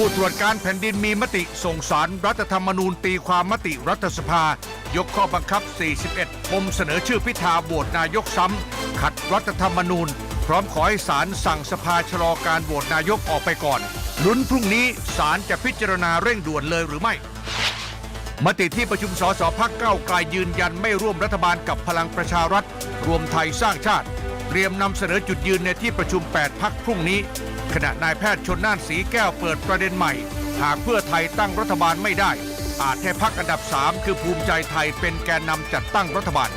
ผู้ตรวจการแผ่นดินมีมติส่งสารรัฐธรรมนูญตีความมติรัฐสภา ยกข้อบังคับ 41 ปมเสนอชื่อพิธาโหวตนายกซ้ำ ขัดรัฐธรรมนูญ พร้อมขอให้ศาลสั่งสภาชะลอการโหวตนายกออกไปก่อน ลุ้นพรุ่งนี้ศาลจะพิจารณาเร่งด่วนเลยหรือไม่ มติที่ประชุมสสพักเก้าไกลยืนยันไม่ร่วมรัฐบาลกับพลังประชารัฐ รวมไทยสร้างชาติ เตรียมนำเสนอจุดยืนในที่ประชุม 8 พักพรุ่งนี้ ขณะนายแพทย์ชนน่านสีแก้วเปิดประเด็นใหม่ หากเพื่อไทยตั้งรัฐบาลไม่ได้ อาจให้พักอันดับ 3 คือภูมิใจไทยเป็นแกนนำจัดตั้งรัฐบาล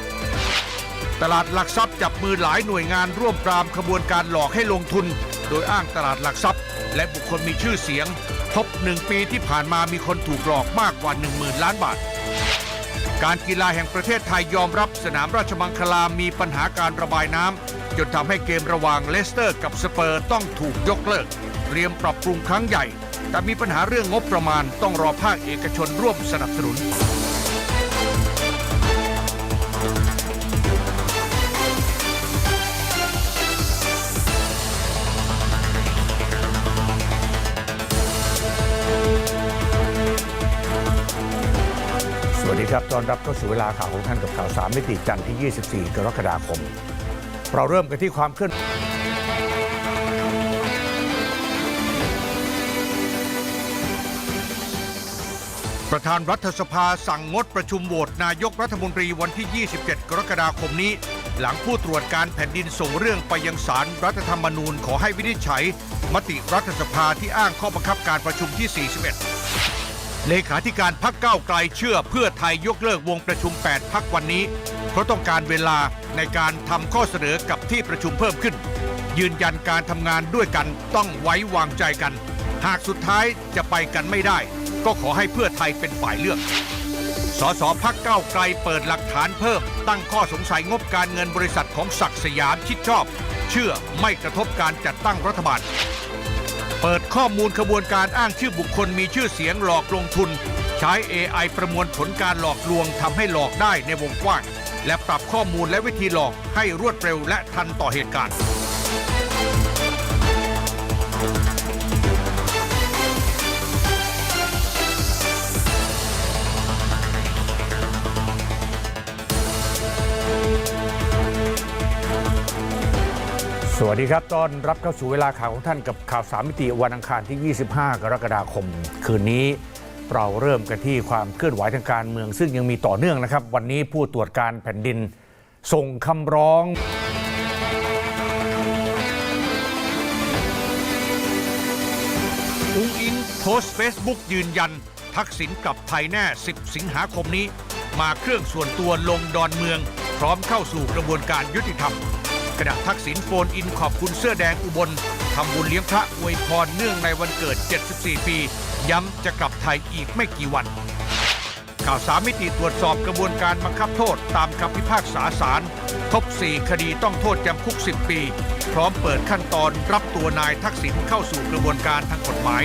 ตลาดหลักทรัพย์จับมือหลายหน่วยงานร่วมปรามขบวนการหลอกให้ลงทุน โดยอ้างตลาดหลักทรัพย์ และบุคคลมีชื่อเสียงพบหนึ่งปีที่ผ่านมามีคนถูกหลอกมากกว่า 1 0,000 ล้านบาท การกีฬาแห่งประเทศไทยยอมรับสนามราชมังคลามีปัญหาการระบายน้ำจนทำให้เกมระหว่างเลสเตอร์กับสเปอร์ต้องถูกยกเลิก เตรียมปรับปรุงครั้งใหญ่ แต่มีปัญหาเรื่องงบประมาณต้องรอภาคเอกชนร่วมสนับสนุน วัสดีครับ ตอนรับเข้าสู่เวลาข่าวของท่านกับข่าวสามมิติจันทร์ที่ 24 กรกฎาคม เราเริ่มกันที่ความเคลื่อนประธานรัฐสภาสั่งงดประชุมโหวตนายกรัฐมนตรีวันที่ 27 กรกฎาคมนี้ หลังผู้ตรวจการแผ่นดินส่งเรื่องไปยังศาลรรัฐธรรมนูญขอให้วินิจฉัย มติรัฐสภาที่อ้างข้อบังคับการประชุมที่ 41 เลขาธิการพักเก้าไกลเชื่อเพื่อไทยยกเลิกวงประชุม 8 พักวันนี้ เพราะต้องการเวลาในการทำข้อเสนอกับที่ประชุมเพิ่มขึ้น ยืนยันการทำงานด้วยกันต้องไว้วางใจกัน หากสุดท้ายจะไปกันไม่ได้ ก็ขอให้เพื่อไทยเป็นฝ่ายเลือกสสพักเก้าไกลเปิดหลักฐานเพิ่ม ตั้งข้อสงสัยงบการเงินบริษัทของศักดิ์สยามชิดชอบ เชื่อไม่กระทบการจัดตั้งรัฐบาล เปิดข้อมูลขบวนการอ้างชื่อบุคคลมีชื่อเสียงหลอกลงทุน ใช้ AI ประมวลผลการหลอกลวงทำให้หลอกได้ในวงกว้าง และปรับข้อมูลและวิธีหลอกให้รวดเร็วและทันต่อเหตุการณ์ สวัสดีครับต้อนรับเข้าสู่เวลาข่าวของท่านกับข่าวสามมิติวันอังคารที่ 25 กรกฎาคม คืนนี้เราเริ่มกันที่ความเคลื่อนไหวทางการเมือง ซึ่งยังมีต่อเนื่องนะครับ วันนี้ผู้ตรวจการแผ่นดิน ส่งคำร้องอุ้งอิงโพสต์เฟซบุ๊กยืนยัน ทักษิณกลับไทยแน่ 10 สิงหาคมนี้ มาเครื่องส่วนตัวลงดอนเมือง พร้อมเข้าสู่กระบวนการยุติธรรม ขณะทักษิณโฟนอินขอบคุณเสื้อแดงอุบลทำบุญเลี้ยงพระอวยพรเนื่องในวันเกิด 74 ปี ย้ำจะกลับไทยอีกไม่กี่วัน ข่าวสามมิติตรวจสอบกระบวนการบังคับโทษตามคำพิพากษาศาลพบ4 คดีต้องโทษจำคุก 10 ปี พร้อมเปิดขั้นตอนรับตัวนายทักษิณเข้าสู่กระบวนการทางกฎหมาย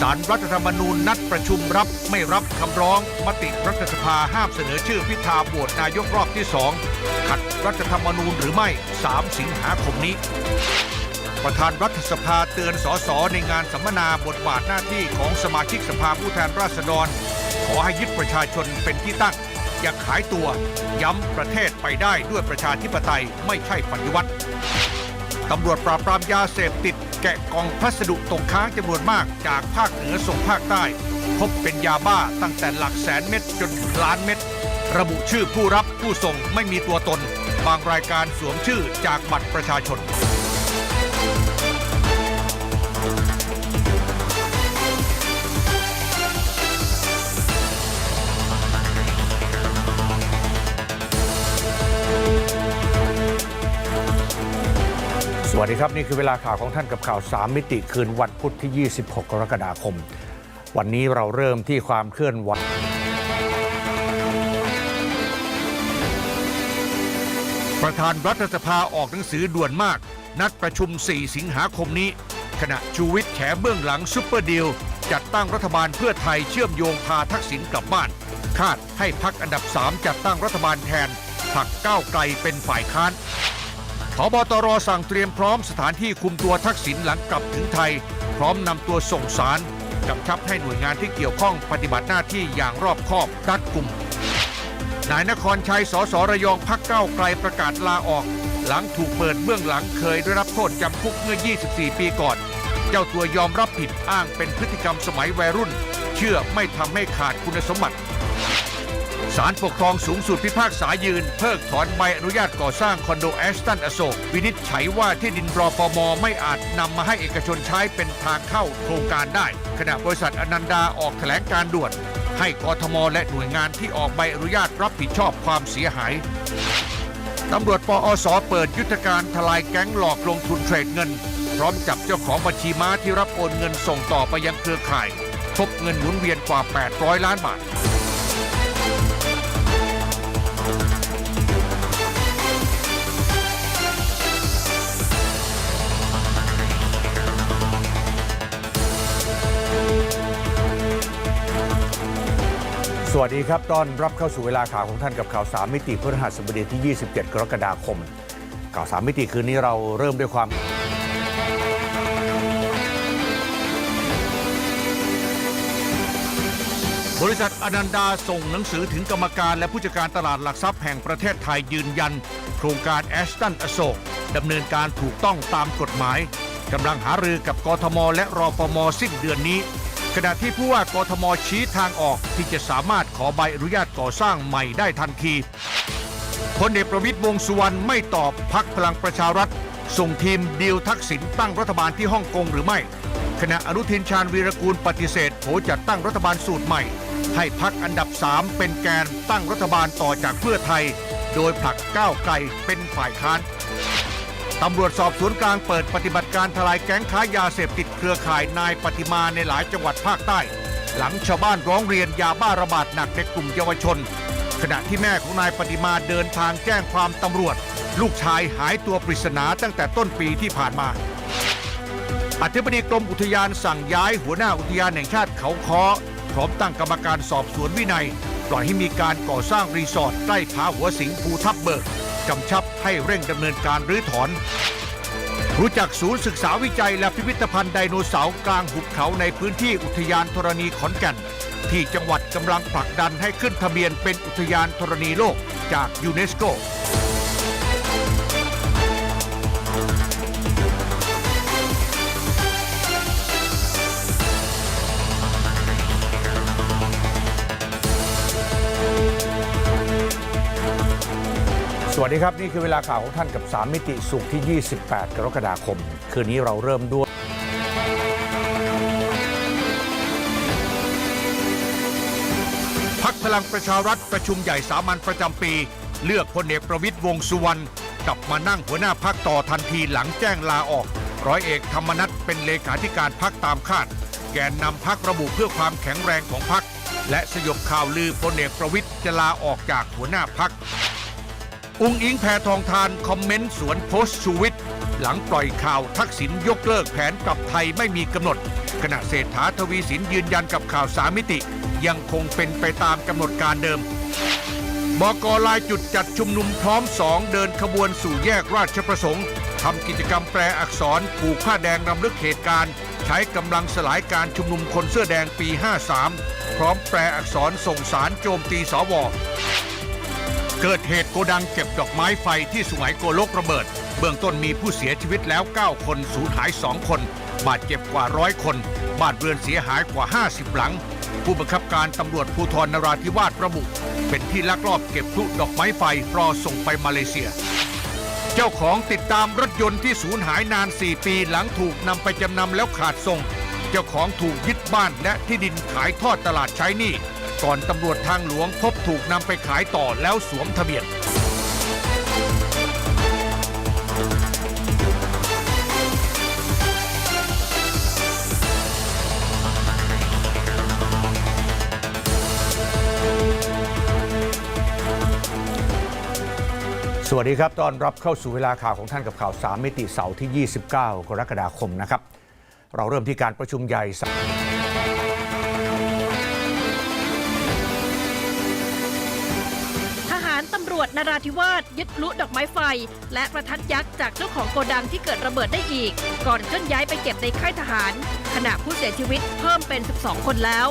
สารรัฐธรรมนูญนัดประชุมรับไม่รับคำร้อง มติรัฐสภาห้ามเสนอชื่อพิธาโหวตนายกรอบที่สองขัดรัฐธรรมนูญหรือไม่ 3 สิงหาคมนี้ ประธานรัฐสภาเตือนสสในงานสัมมนาบทบาทหน้าที่ของสมาชิกสภาผู้แทนราษฎร ขอให้ยึดประชาชนเป็นที่ตั้ง อย่าขายตัว ย้ำประเทศไปได้ด้วยประชาธิปไตยไม่ใช่ปฏิวัติ ตำรวจปราบปรามยาเสพติด แกะกล่องพัสดุตกค้างจำนวนมากจากภาคเหนือส่งภาคใต้ พบเป็นยาบ้าตั้งแต่หลักแสนเม็ดจนถึงล้านเม็ด ระบุชื่อผู้รับผู้ส่งไม่มีตัวตน บางรายการสวมชื่อจากบัตรประชาชน วัสดีครับ นี่คือเวลาข่าวของท่านกับข่าว 3 มิติคืนวันพุธที่ 26 กรกฎาคม วันนี้เราเริ่มที่ความเคลื่อนไหวประธานรัฐสภาออกหนังสือด่วนมาก นัดประชุม 4 สิงหาคมนี้ ขณะชูวิทย์แฉเบื้องหลังซุปเปอร์ดีล จัดตั้งรัฐบาลเพื่อไทยเชื่อมโยงพาทักษิณกลับบ้าน คาดให้พักอันดับ 3 จัดตั้งรัฐบาลแทนผลักก้าวไกลเป็นฝ่ายค้าน พบตรสั่งเตรียมพร้อมสถานที่คุมตัวทักษิณหลังกลับถึงไทย พร้อมนำตัวส่งสารกำชับให้หน่วยงานที่เกี่ยวข้องปฏิบัติหน้าที่อย่างรอบคอบรัดกุม นายนครชัยสสระยองพักเก้าไกลประกาศลาออก หลังถูกเปิดเบื้องหลังเคยได้รับโทษจำคุกเมื่อ 24 ปีก่อน เจ้าตัวยอมรับผิดอ้างเป็นพฤติกรรมสมัยวัยรุ่น เชื่อไม่ทำให้ขาดคุณสมบัติ ศาลปกครองสูงสุดพิพากษายืน เพิกถอนใบอนุญาตก่อสร้างคอนโดแอสตันอโศกวินิจฉัยว่าที่ดินรอฟมไม่อาจนำมาให้เอกชนใช้เป็นทางเข้าโครงการได้ ขณะบริษัทอนันดาออกแถลงการด่วน ให้กทมและหน่วยงานที่ออกใบอนุญาตรับผิดชอบความเสียหายตำรวจปอสเปิดยุทธการทลายแก๊งหลอกลงทุนเทรดเงิน พร้อมจับเจ้าของบัญชีม้าที่รับโอนเงินส่งต่อไปยังเครือข่ายพบเงินหมุนเวียนกว่า 800 ล้านบาท วัสดีครับ ต้อนรับเข้าสู่เวลาข่าวของท่านกับข่าวสามมิติพฤหัสบดีที่ 27 กรกฎาคม ข่าวสามมิติคืนนี้เราเริ่มด้วยความบริษัทอนันดาส่งหนังสือถึงกรรมการและผู้จัดการตลาดหลักทรัพย์แห่งประเทศไทยยืนยัน โครงการแอสตันอโศกดำเนินการถูกต้องตามกฎหมายกำลังหารือกับกทม และรอฟมสิ้นเดือนนี้ ขณะที่ผู้ว่ากทมชี้ทางออกที่จะสามารถขอใบอนุญาตก่อสร้างใหม่ได้ทันทีพลเอกประวิตยวงสุวรรณไม่ตอบพักพลังประชารัฐ ส่งทีมดีลทักษิณตั้งรัฐบาลที่ฮ่องกงหรือไม่ขณะอนุทินชาญวีรกูลปฏิเสธโผจัดตั้งรัฐบาลสูตรใหม่ ให้พักอันดับ 3 เป็นแกนตั้งรัฐบาลต่อจากเพื่อไทย โดยผลักก้าวไกลเป็นฝ่ายค้าน ตำรวจสอบสวนกลางเปิดปฏิบัติการทลายแก๊งค้ายาเสพติดเครือข่ายนายปฏิมาในหลายจังหวัดภาคใต้ หลังชาวบ้านร้องเรียนยาบ้าระบาดหนักในกลุ่มเยาวชน ขณะที่แม่ของนายปฏิมาเดินทางแจ้งความตำรวจ ลูกชายหายตัวปริศนาตั้งแต่ต้นปีที่ผ่านมา อธิบดีกรมอุทยานสั่งย้ายหัวหน้าอุทยานแห่งชาติเขาคอพร้อมตั้งกรรมการสอบสวนวินัย ปล่อยให้มีการก่อสร้างรีสอร์ทใกล้ผาหัวสิงภูทับเบิก กำชับให้เร่งดำเนินการรื้อถอน รู้จักศูนย์ศึกษาวิจัยและพิพิธภัณฑ์ไดโนเสาร์กลางหุบเขาในพื้นที่อุทยานธรณีขอนแก่น ที่จังหวัดกำลังผลักดันให้ขึ้นทะเบียนเป็นอุทยานธรณีโลกจากยูเนสโก สวัสดีครับ นี่คือเวลาข่าวของท่านกับ 3 มิติสุขที่ 28 กรกฎาคม คืนนี้เราเริ่มด้วย พักพลังประชารัฐประชุมใหญ่สามัญประจำปี เลือกพลเอกประวิตยวงสุวรรณกลับมานั่งหัวหน้าพักต่อทันทีหลังแจ้งลาออก ร้อยเอกธรรมนัฐเป็นเลขาธิการพักตามคาด แกนนำพักระบุเพื่อความแข็งแรงของพักและสยบข่าวลือพลเอกประวิตยจะลาออกจากหัวหน้าพัก อุงอิงแพทองทานคอมเมนต์สวนโพสต์ชูวิทย์หลังปล่อยข่าวทักษิณยกเลิกแผนกลับไทยไม่มีกำหนด ขณะเศรษฐาทวีสินยืนยันกับข่าวสามมิติ ยังคงเป็นไปตามกำหนดการเดิมบกลายจุดจัดชุมนุมพร้อมสองเดินขบวนสู่แยกราชประสงค์ทำกิจกรรมแปลอักษรผูกผ้าแดงรำลึกเหตุการณ์ ใช้กำลังสลายการชุมนุมคนเสื้อแดงปี 53 พร้อมแปลอักษรส่งสารโจมตีสว เกิดเหตุโกดังเก็บดอกไม้ไฟที่สุไหงโกลกระเบิด เบื้องต้นมีผู้เสียชีวิตแล้ว 9 คนสูญหาย 2 คน บาดเจ็บกว่าร้อยคนบ้านเรือนเสียหายกว่า 50 หลัง ผู้บังคับการตำรวจภูธรนราธิวาสระบุ เป็นที่ลักลอบเก็บพลุดอกไม้ไฟรอส่งไปมาเลเซีย เจ้าของติดตามรถยนต์ที่สูญหายนาน 4 ปีหลังถูกนำไปจำนำแล้วขาดส่ง เจ้าของถูกยึดบ้านและที่ดินขายทอดตลาดใช้หนี้ ก่อนตำรวจทางหลวงพบถูกนำไปขายต่อแล้วสวมทะเบียน สวัสดีครับตอนรับเข้าสู่เวลาข่าวของท่านกับข่าว 3 มิติเสาร์ที่ 29 กรกฎาคมนะครับ เราเริ่มที่การประชุมใหญ่ท วจนราธิวาสยึดพลุดอกไม้ไฟ และประทัดยักษ์จากเจ้าของโกดังที่เกิดระเบิดได้อีก ก่อนเคลื่อนย้ายไปเก็บในค่ายทหาร ขณะผู้เสียชีวิตเพิ่มเป็น 12 คนแล้ว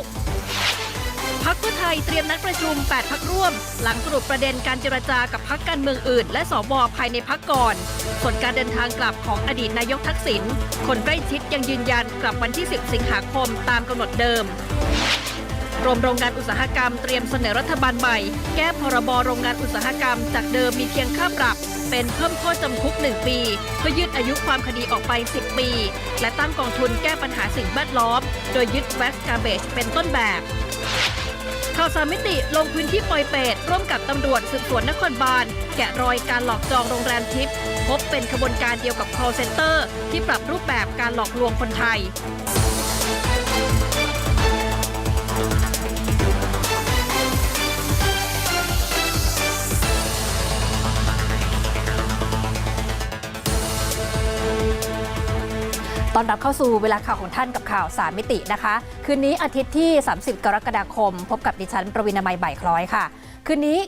พักเพื่อไทยเตรียมนัดประชุม 8 พักร่วม หลังสรุปประเด็นการเจรจากับพักการเมืองอื่น และสวภายในพักก่อน ส่วนการเดินทางกลับของอดีตนายกทักษิณคนใกล้ชิดยังยืนยันกลับวันที่ 10 สิงหาคมตามกำหนดเดิม รมโรงงานอุตสาหกรรมเตรียมเสนอรัฐบาลใหม่ แก้พรบโรงงานอุตสาหกรรม จากเดิมมีเพียงค่าปรับ เป็นเพิ่มโทษจำคุก 1 ปีเพื่อยืดอายุความคดีออกไป 10 ปี และตั้งกองทุนแก้ปัญหาสิ่งแวดล้อม โดยยึดแวสกาเบจเป็นต้นแบบข่าวสามมิติลงพื้นที่ปอยเปตร่วมกับตำรวจสืบสวนนครบาล แกะรอยการหลอกจองโรงแรมทิพย์พบเป็นขบวนการเดียวกับ call center ที่ปรับรูปแบบการหลอกลวงคนไทย ตอนรับเข้าสู่เวลาข่าวของท่านกับข่าวสามมิตินะคะ คืนนี้อาทิตย์ที่ 30 กรกฎาคม พบกับดิฉัน ประวินามัยบ่ายคล้อยค่ะ คืนนี้